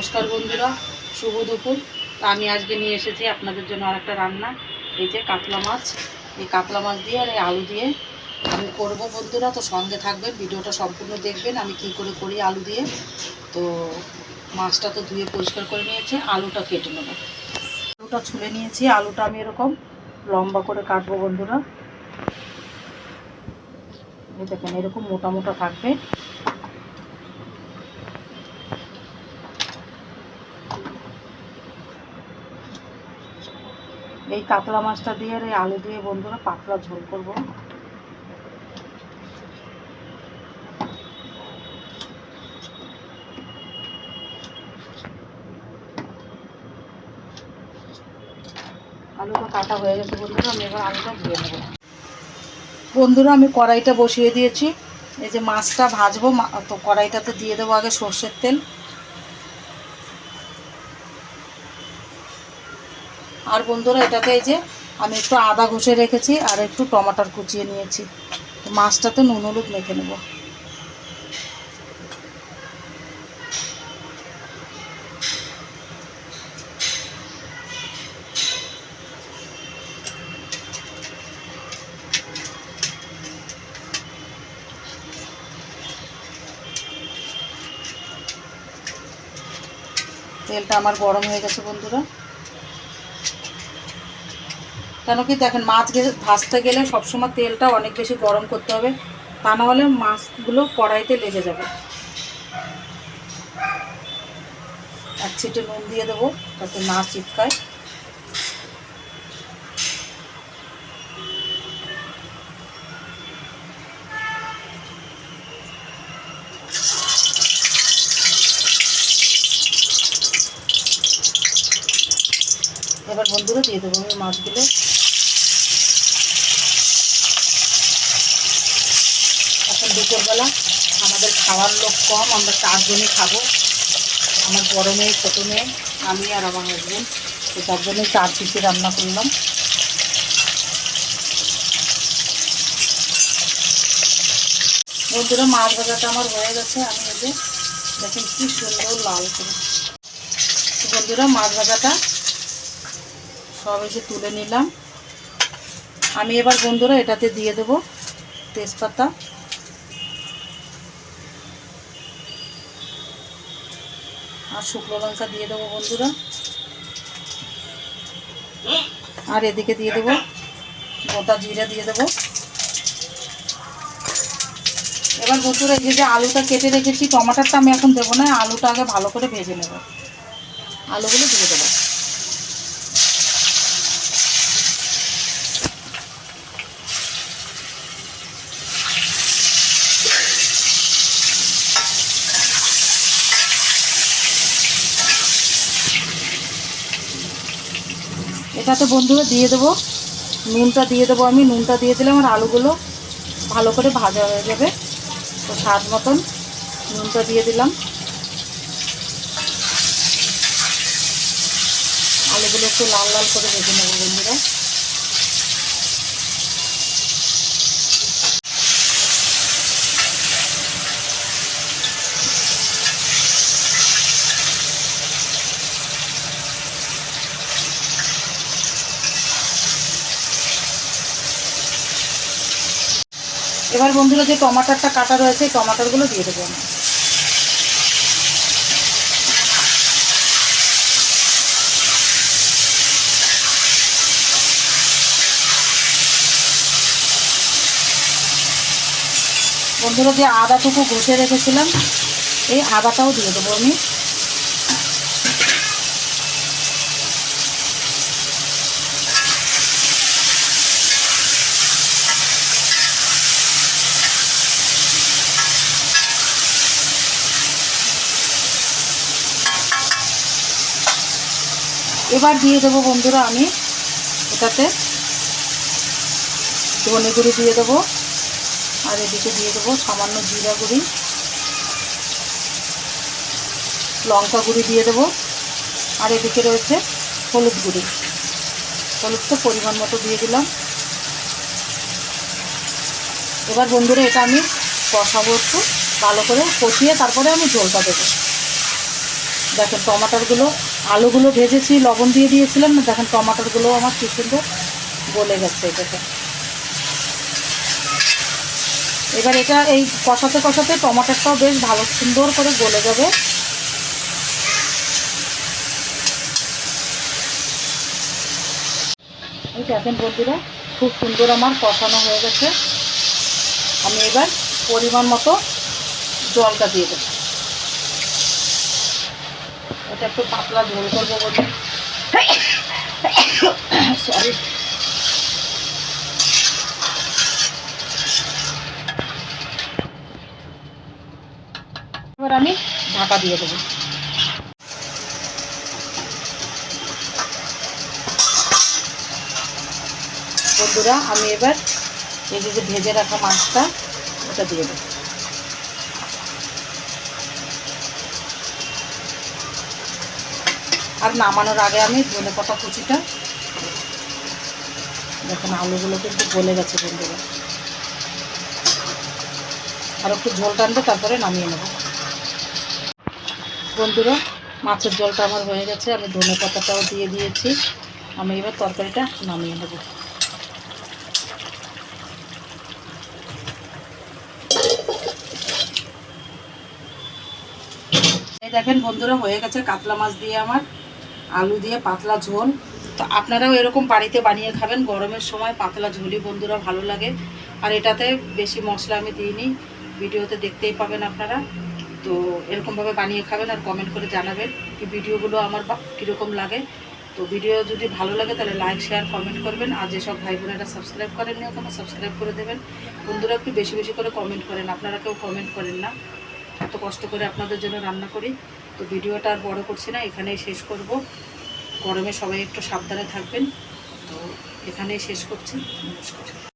নমস্কার বন্ধুরা, শুভ দুপুর। তা আমি আজকে নিয়ে এসেছি আপনাদের জন্য আর একটা রান্না, এই যে কাতলা মাছ। এই কাতলা মাছ দিয়ে আর এই আলু দিয়ে আমি করব বন্ধুরা, তো সঙ্গে থাকবেন, ভিডিওটা সম্পূর্ণ দেখবেন, আমি কি করে করি আলু দিয়ে। তো মাছটা তো ধুয়ে পরিষ্কার করে নিয়েছি, আলুটা কেটে নেব। আলুটা ছুলে নিয়েছি, আলুটা আমি এরকম লম্বা করে কাটবো বন্ধুরা। দেখেন, এরকম মোটা মোটা থাকবে। এই কাতলা মাছটা দিয়ে আর এই আলু দিয়ে বন্ধুরা পাতলা ঝোল করব। আলুটা কাটা হয়ে গেছে বন্ধুরা, আমি এবার আলুটা ধুয়ে নেব। বন্ধুরা, আমি কড়াইটা বসিয়ে দিয়েছি। এই যে মাছটা ভাজবো তো কড়াইটাতে দিয়ে দেবো আগে সর্ষের তেল। আর বন্ধুরা, এটাতে এই যে আমি একটু আদা ঘষে রেখেছি আর একটু টমাটার কুচিয়ে নিয়েছি। মাছটাতে নুন, হলুদ মেখে নেব। তেলটা আমার গরম হয়ে গেছে, বন্ধুরা। কেন কি দেখেন, মাছ ভাজতে গেলে সবসময় তেলটা অনেক বেশি গরম করতে হবে। তা না হলে মাছগুলো কড়াইতে লেগে যাবে। এক ছিটে নুন দিয়ে দেবো, যাতে না চিপকায়। এবার বন্ধুরা দিয়ে দেবো আমি মাছগুলো এখন দুপুরবেলা আমাদের খাওয়ার লোক কম, আমরা চারজনই খাব। আমার বড় মেয়ে, ছোটো মেয়ে, আমি আর আমার হাজবেন্ড তো তার জন্য চার পিসি রান্না করলাম। বন্ধুরা, মাছ ভাজাটা আমার হয়ে গেছে। আমি এই দেখেন কি সুন্দর লাল করে। বন্ধুরা, মাছ ভাজাটা সব এসে তুলে নিলাম। আমি এবার বন্ধুরা এটাতে দিয়ে দেব তেজপাতা। আর শুকনো লঙ্কা দিয়ে দেবো বন্ধুরা। আর এদিকে দিয়ে দেবো গোটা জিরা দিয়ে দেবো। এবার বন্ধুরা, এই যে আলুটা কেটে রেখেছি, টমাটারটা আমি এখন দেবো না, আলুটা আগে ভালো করে ভেজে নেব। আলুগুলো দিয়ে দেবো। এটাতে বন্ধুরা দিয়ে দেবো। নুনটা দিয়ে দেবো আমি। নুনটা দিয়ে দিলে আমার আলুগুলো ভালো করে ভাজা হয়ে যাবে। তো স্বাদ মতন নুনটা দিয়ে দিলাম। আলুগুলো একটু লাল লাল করে ভেজে নেব বন্ধুরা। এবার বন্ধুরা যে টমাটারটা কাটা রয়েছে টমাটারগুলো দিয়ে দেবো আমি। বন্ধুরা যে আদাটুকু ঘষে রেখেছিলাম, এই আদাটাও দিয়ে দেবো আমি। এবার দিয়ে দেবো বন্ধুরা আমি এটাতে। ধনে গুঁড়ি দিয়ে দেবো। আর এদিকে দিয়ে দেবো সামান্য জিরা গুঁড়ি। লঙ্কা গুঁড়ি দিয়ে দেবো। আর এদিকে রয়েছে হলুদ গুঁড়ি। হলুদ তো পরিমাণ মতো দিয়ে দিলাম। এবার বন্ধুরা এটা আমি কষাবো একটু, ভালো করে কষিয়ে তারপরে আমি ঝোলটা দেবো। দেখেন, টমাটারগুলো আলুগুলো ভেজেছি, লবণ দিয়ে দিয়েছিলাম, না দেখেন টমাটারগুলো আমার কি সুন্দর গলে গেছে এটাকে এবার এটা এই কষাতে কষাতে টমাটারটাও বেশ ভালো সুন্দর করে গলে যাবে। এই দেখেন বন্ধুরা, খুব সুন্দর আমার কষানো হয়ে গেছে। আমি এবার পরিমাণ মতো জলটা দিয়ে দেবো। এটা একটু পাতলা ঝোল করব বলে। সরি আমি ঢাকা দিয়ে দেবো। বন্ধুরা, আমি এবার এই যে ভেজে রাখা মাছটা, ওটা দিয়ে দেবো। আর নামানোর আগে আমি ধনে পাতা কুচিটা দেখুন, আলুগুলো কিন্তু গলে গেছে বন্ধুরা। আর একটু ঝোল টানবে, তারপরে নামিয়ে নেব। বন্ধুরা, মাছের জলটা আমার হয়ে গেছে, আমি ধনে পাতাটাও দিয়ে দিয়েছি। আমি এবার তরকারিটা নামিয়ে নেব। এই দেখেন বন্ধুরা, হয়ে গেছে কাতলা মাছ দিয়ে আমার। আলু দিয়ে পাতলা ঝোল। তো আপনারাও এরকম বাড়িতে বানিয়ে খাবেন। গরমের সময় পাতলা ঝোলই বন্ধুরা ভালো লাগে। আর এটাতে বেশি মশলা আমি দিইনি। ভিডিওতে দেখতেই পাবেন আপনারা। তো এরকমভাবে বানিয়ে খাবেন আর কমেন্ট করে জানাবেন কি ভিডিওগুলো আমার কীরকম লাগে। তো ভিডিও যদি ভালো লাগে তাহলে লাইক শেয়ার কমেন্ট করবেন। আর যেসব ভাই বোনেরা সাবস্ক্রাইব করেননি, ওখানে সাবস্ক্রাইব করে দেবেন। বন্ধুরা একটু বেশি বেশি করে কমেন্ট করেন। আপনারা কেউ কমেন্ট করেন না। এত কষ্ট করে আপনাদের জন্য রান্না করি। তো ভিডিওটা আর বড় করছি না, এখানেই শেষ করব। গরমে সবাই একটু সাবধানে থাকবেন। তো এখানেই শেষ করছি। নমস্কার।